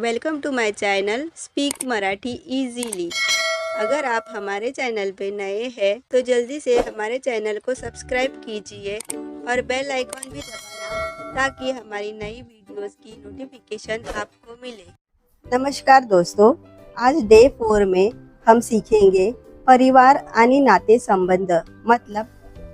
Welcome to my channel speak Marathi easily अगर आप हमारे चैनल पे नए हैं तो जल्दी से हमारे चैनल को सब्सक्राइब कीजिए और बेल आइकॉन भी दबाना ताकि हमारी नई वीडियोस की नोटिफिकेशन आपको मिले। नमस्कार दोस्तों, आज डे फोर में हम सीखेंगे परिवार आणि नाते संबंध मतलब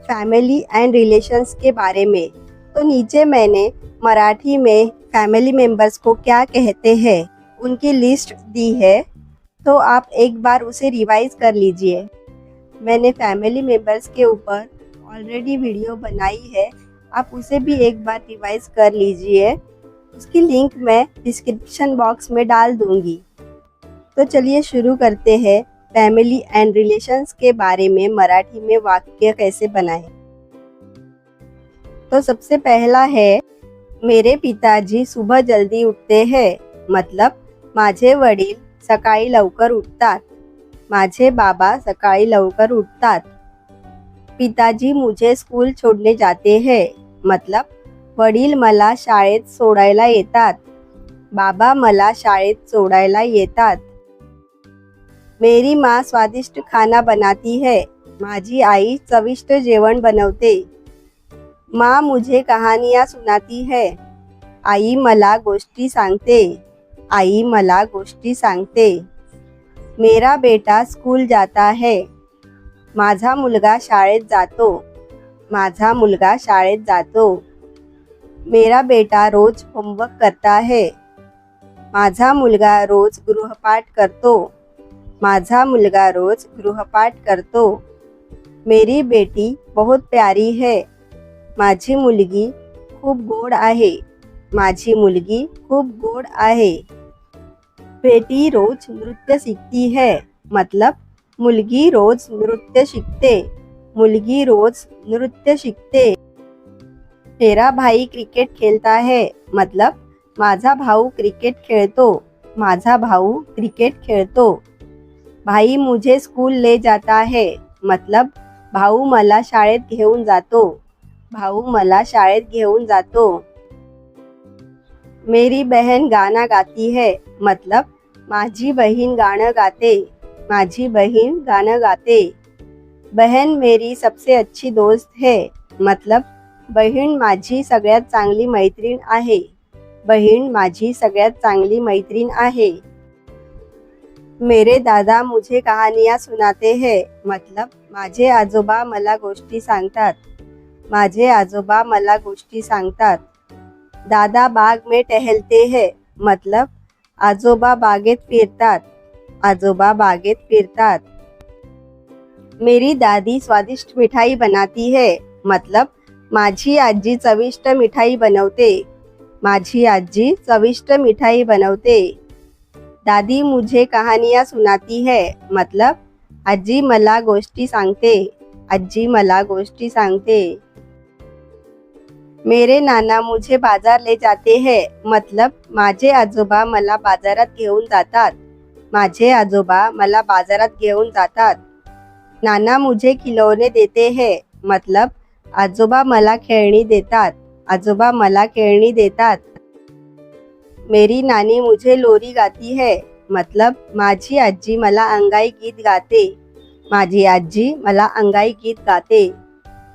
फैमिली एंड रिलेशंस के बारे में। तो नीचे मैंने मराठी में फैमिली मेंबर्स को क्या कहते हैं, उनकी लिस्ट दी है तो आप एक बार उसे रिवाइज कर लीजिए। मैंने फैमिली मेंबर्स के ऊपर ऑलरेडी वीडियो बनाई है, आप उसे भी एक बार रिवाइज कर लीजिए। उसकी लिंक मैं डिस्क्रिप्शन बॉक्स में डाल दूँगी। तो चलिए शुरू करते हैं फैमिली एंड रिलेशंस के बारे में, मराठी में वाक्य कैसे बनाएँ। तो सबसे पहला है मेरे पिताजी सुबह जल्दी उठते हैं। मतलब माझे वडील सकाळी लवकर उठतात। माझे बाबा सकाळी लवकर उठतात। पिताजी मुझे स्कूल छोड़ने जाते हैं। मतलब वडील मला शाळेत सोडायला येतात। बाबा मला शाळेत सोडायला येतात। मेरी माँ स्वादिष्ट खाना बनाती है। माझी आई चविष्ट जेवण बनवते। माँ मुझे कहानियाँ सुनाती है। आई मला गोष्टी सांगते। आई मला गोष्टी सांगते। मेरा बेटा स्कूल जाता है। माझा मुलगा शाळेत जातो। माझा मुलगा शाळेत जातो। मेरा बेटा रोज होमवर्क करता है। माझा मुलगा रोज गृहपाठ करतो। माझा मुलगा रोज गृहपाठ करतो। मेरी बेटी बहुत प्यारी है। माझी मुलगी खूप गोड आहे. माझी मुलगी खूप गोड आहे. बेटी रोज नृत्य शिकती है. मतलब मुलगी रोज नृत्य शिकते. मुलगी रोज नृत्य शिकते. मेरा भाई क्रिकेट खेलता है. मतलब माझा भाऊ क्रिकेट खेळतो. माझा भाऊ क्रिकेट खेळतो. भाई मुझे स्कूल ले जाता है. मतलब भाऊ मला शाळेत घेऊन जातो. भाऊ मला शाळेत घेऊन जातो. मेरी बहन गाना गाती है. मतलब माझी बहीण गाणं गाते. माझी बहीण गाणं गाते. बहन मेरी सबसे अच्छी दोस्त है. मतलब बहीण माझी सगळ्यात चांगली मैत्रीण आहे. बहीण माझी सगळ्यात चांगली मैत्रीण आहे. मेरे दादा मुझे कहानियाँ सुनाते हैं. मतलब माझे आजोबा मला गोष्टी सांगतात. माझे आजोबा मला गोष्टी सांगतात. दादा बाग में टहलते है मतलब आजोबा बागेत फिरतात. आजोबा बागेत फिरतात. मेरी दादी स्वादिष्ट मिठाई बनाती है मतलब माझी आजी चविष्ट मिठाई बनवते. माझी आजी चविष्ट मिठाई बनवते. दादी मुझे कहानियाँ सुनाती है मतलब आजी मला गोष्टी सांगते. आजी मला गोष्टी सांगते. मेरे नाना मुझे बाजार ले जाते हैं। मतलब माझे आजोबा मला बाजारात घेऊन जातात। माझे आजोबा मला बाजारात घेऊन जातात। नाना मुझे खिलौने देते हैं। मतलब आजोबा मला खेळणी देतात। आजोबा मला खेळणी देतात। मेरी नानी मुझे लोरी गाती है। मतलब माझी आजी मला अंगाई गीत गाते। माझी आजी मला अंगाई गीत गाते।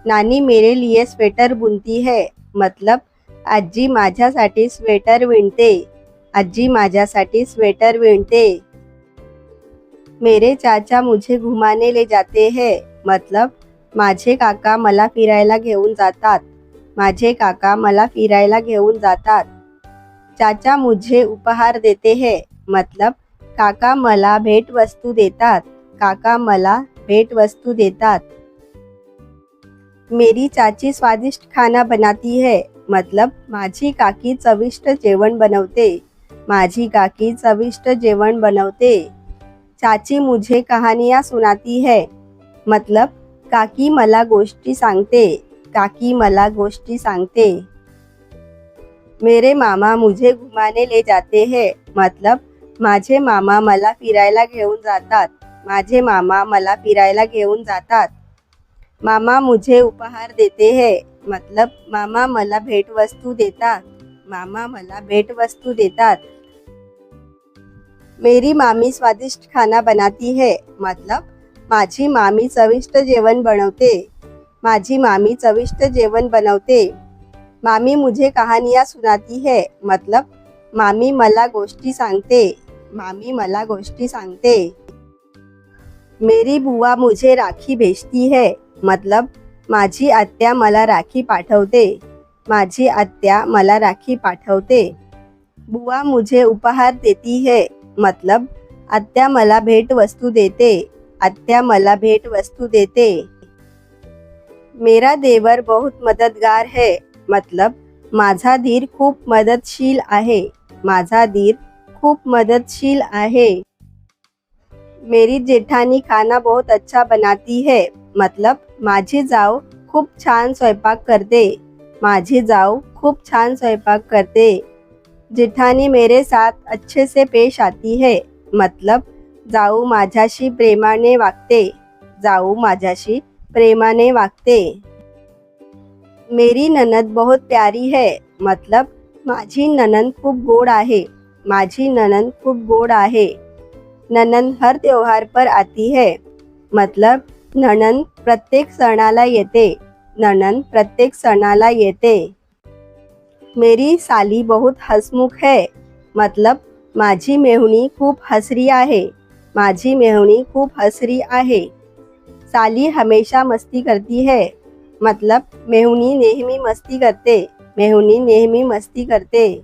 नानी मेरे लिए स्वेटर बुनती है। मतलब आजी माझ्यासाठी स्वेटर विणते. आजी माझ्यासाठी स्वेटर विणते. मेरे चाचा मुझे घुमाने ले जाते है. मतलब माझे काका मला फिरायला घेऊन जातात. माझे काका मला फिरायला घेऊन जातात. चाचा मुझे उपहार देते है. मतलब काका मला भेट वस्तू देतात. काका मला भेट वस्तू देतात. मेरी चाची स्वादिष्ट खाना बनाती है। मतलब माझी काकी चविष्ट जेवण बनवते। माझी काकी चविष्ट जेवण बनवते। चाची मुझे कहानियाँ सुनाती है। मतलब काकी मला गोष्टी सांगते। काकी मला गोष्टी सांगते। मेरे मामा मुझे घुमाने ले जाते हैं। मतलब माझे मामा मला फिरायला घेऊन जातात। माझे मामा मला फिरायला घेऊन जातात। मामा मुझे उपहार देते हैं। मतलब मामा मला भेटवस्तू देतात। मामा मला भेटवस्तू देतात। मेरी मामी स्वादिष्ट खाना बनाती है। मतलब माझी मामी चविष्ट जेवण बनवते। माझी मामी चविष्ट जेवण बनवते। मामी मुझे कहानियाँ सुनाती है। मतलब मामी मला गोष्टी सांगते। मामी मला गोष्टी सांगते। मेरी बुआ मुझे राखी भेजती है। मतलब माझी आत्या मला राखी पाठवते. माझी आत्या मला राखी पाठवते. बुआ मुझे उपहार देती है. मतलब आत्या मला भेट वस्तू देते. आत्या मला भेट वस्तू देते. मेरा देवर बहुत मददगार है. मतलब माझा धीर खूप मदतशील आहे. माझा धीर खूप मदतशील आहे. मेरी जेठानी खाना बहुत अच्छा बनाती है. मतलब माझी जाव खूप छान स्वयंपाक करते. माझी जाव खूप छान स्वयंपाक करते. जिठानी मेरे साथ अच्छे से पेश आती है. मतलब जाऊ माझ्याशी प्रेमाने वागते. जाऊ माझ्याशी प्रेमाने वागते. मेरी ननद बहुत प्यारी है. मतलब माझी ननंद खूप गोड आहे. माझी ननंद खूप गोड आहे. ननंद हर त्योहार पर आती है. मतलब ननंद प्रत्येक सणाला येते. ननंद प्रत्येक सणाला येते. मेरी साली बहुत हसमुख है. मतलब माझी मेहुणी खूप हसरी आहे. माझी मेहुणी खूप हसरी आहे. साली हमेशा मस्ती करती है. मतलब मेहुणी नेहमी मस्ती करते. मेहुणी नेहमी मस्ती करते.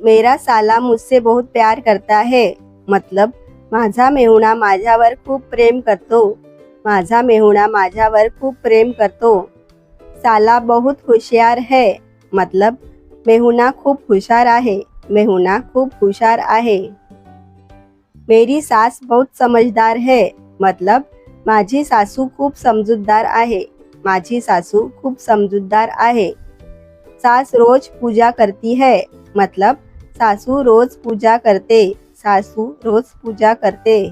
मेरा साला मुझसे बहुत प्यार करता है. मतलब माझा मेहुणा माझ्यावर खूप प्रेम करतो. माझा मेहुणा माझ्यावर खूप प्रेम करतो. साला बहुत होशियार है. मतलब मेहुणा खूप हुशार आहे. मेहुणा खूप हुशार आहे. मेरी सास बहुत समझदार है. मतलब माझी सासू खूप समजूतदार आहे. माझी सासू खूप समजूतदार आहे. सास रोज पूजा करती है. मतलब सासू रोज पूजा करते. सासू रोज पूजा करते.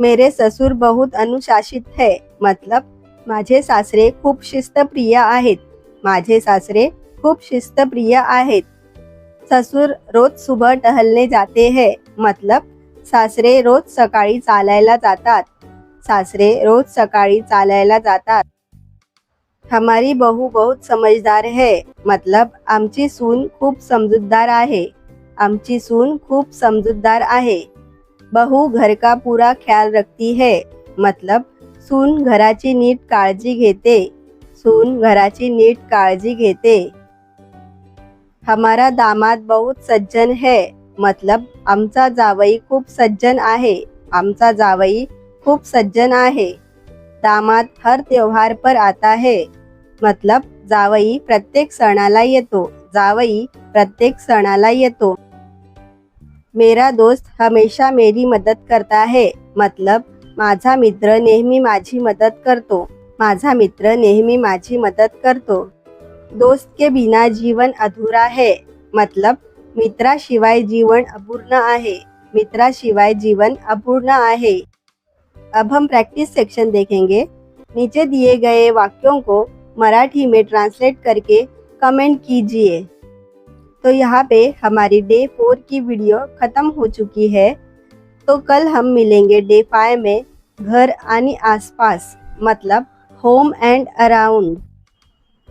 मेरे ससुर बहुत अनुशासित है. मतलब माझे सासरे खूप शिस्तप्रिय आहेत. माझे सासरे खूप शिस्तप्रिय आहेत. ससुर रोज सुबह टहलने जाते हैं. मतलब सासरे रोज सकाळी चालायला जातात. सासरे रोज सकाळी चालायला जातात. हमारी बहू बहुत समझदार है. मतलब आमची सून खूप समजूतदार आहे. आमची सून खूप समजूतदार आहे. बहू घर का पूरा ख्याल रखती है. मतलब सून घराची नीट काळजी घेते. सून घराची नीट काळजी घेते. हमारा दामाद बहुत सज्जन है. मतलब आमचा जावई खूप सज्जन आहे. आमचा जावई खूप सज्जन आहे. दामाद हर त्योहार पर आता है. मतलब जावई प्रत्येक सणाला येतो. जावई प्रत्येक सणाला येतो. मेरा दोस्त हमेशा मेरी मदद करता है मतलब माझा मित्र नेहमी माझी मदत करतो. माझा मित्र नेहमी माझी मदत करतो. दोस्त के बिना जीवन अधूरा है मतलब मित्राशिवाय जीवन अपूर्ण आहे. मित्राशिवाय जीवन अपूर्ण आहे. अब हम प्रैक्टिस सेक्शन देखेंगे. नीचे दिए गए वाक्यों को मराठी में ट्रांसलेट करके कमेंट कीजिए. तो यहाँ पे हमारी डे फोर की वीडियो ख़त्म हो चुकी है। तो कल हम मिलेंगे डे फाइव में घर आनी आसपास मतलब होम एंड अराउंड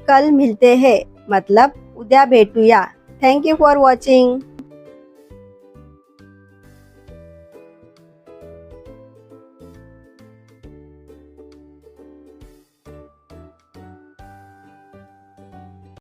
कल मिलते हैं मतलब उद्या भेटूया। Thank you for watching